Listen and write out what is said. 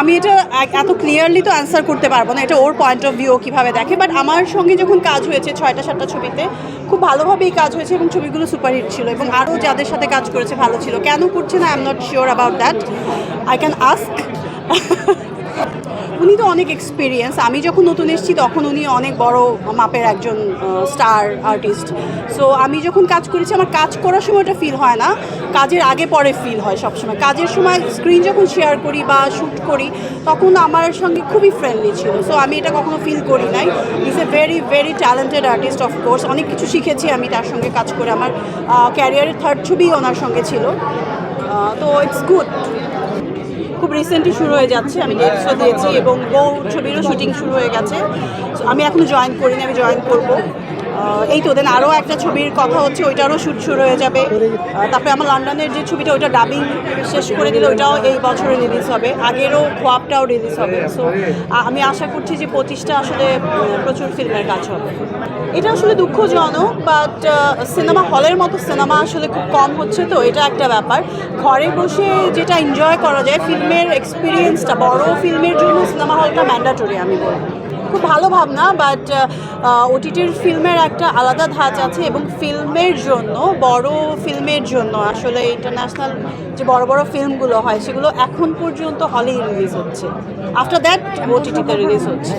আমি এটা এত ক্লিয়ারলি তো অ্যান্সার করতে পারব না, এটা ওর পয়েন্ট অফ ভিউ কীভাবে দেখে বাট আমার সঙ্গে যখন কাজ হয়েছে ছয়টা, সাতটা ছবিতে, খুব ভালোভাবেই কাজ হয়েছে এবং ছবিগুলো সুপারহিট ছিল এবং আরও যাদের সাথে কাজ করেছে ভালো ছিল। কেন করছে না? I am not sure about that I can ask উনি তো অনেক এক্সপিরিয়েন্স আমি যখন নতুন এসেছি তখন উনি অনেক বড় মাপের একজন স্টার আর্টিস্ট সো আমি যখন কাজ করেছি, আমার কাজ করার সময় ওটা ফিল হয় না। কাজের আগে পরে ফিল হয় সবসময়। কাজের সময় স্ক্রিন যখন শেয়ার করি বা শ্যুট করি, তখন আমার সঙ্গে খুবই ফ্রেন্ডলি ছিল। সো আমি এটা কখনো ফিল করি নাই। Is a very very talented artist of course অনেক কিছু শিখেছি আমি তার সঙ্গে কাজ করে। আমার ক্যারিয়ারের থার্ড ছবি ওনার সঙ্গে ছিল। তো ইটস গুড খুব রিসেন্টলি শুরু হয়ে যাচ্ছে। আমি ডেটসও দিয়েছি এবং বউ ছবিরও শুটিং শুরু হয়ে গেছে। আমি এখনও জয়েন করিনি, আমি জয়েন করব। এই তো দেন আরও একটা ছবির কথা হচ্ছে, ওইটারও শ্যুট শুরু হয়ে যাবে। তারপরে আমার লন্ডনের যে ছবিটা, ওইটা ডাবিং শেষ করে দিলে ওইটাও এই বছরে রিলিজ হবে। আগেরও খোয়াবটাও রিলিজ হবে। সো আমি আশা করছি যে পঁচিশটা আসলে প্রচুর ফিল্মের কাজ হবে। এটা আসলে দুঃখজনক বাট সিনেমা হলের মতো সিনেমা আসলে খুব কম হচ্ছে তো, এটা একটা ব্যাপার। ঘরে বসে যেটা এনজয় করা যায় ফিল্মের এক্সপিরিয়েন্সটা বড় ফিল্মের জন্য সিনেমা হলটা ম্যান্ডাটরি আমি বলব। খুব ভালো ভাবনা বাট ওটিটির ফিল্মের একটা আলাদা ধাঁচ আছে এবং ফিল্মের জন্য, বড় ফিল্মের জন্য, আসলে ইন্টারন্যাশনাল যে বড় বড় ফিল্মগুলো হয়, সেগুলো এখন পর্যন্ত হলেই রিলিজ হচ্ছে। আফটার দ্যাট ওটিটিতে রিলিজ হচ্ছে।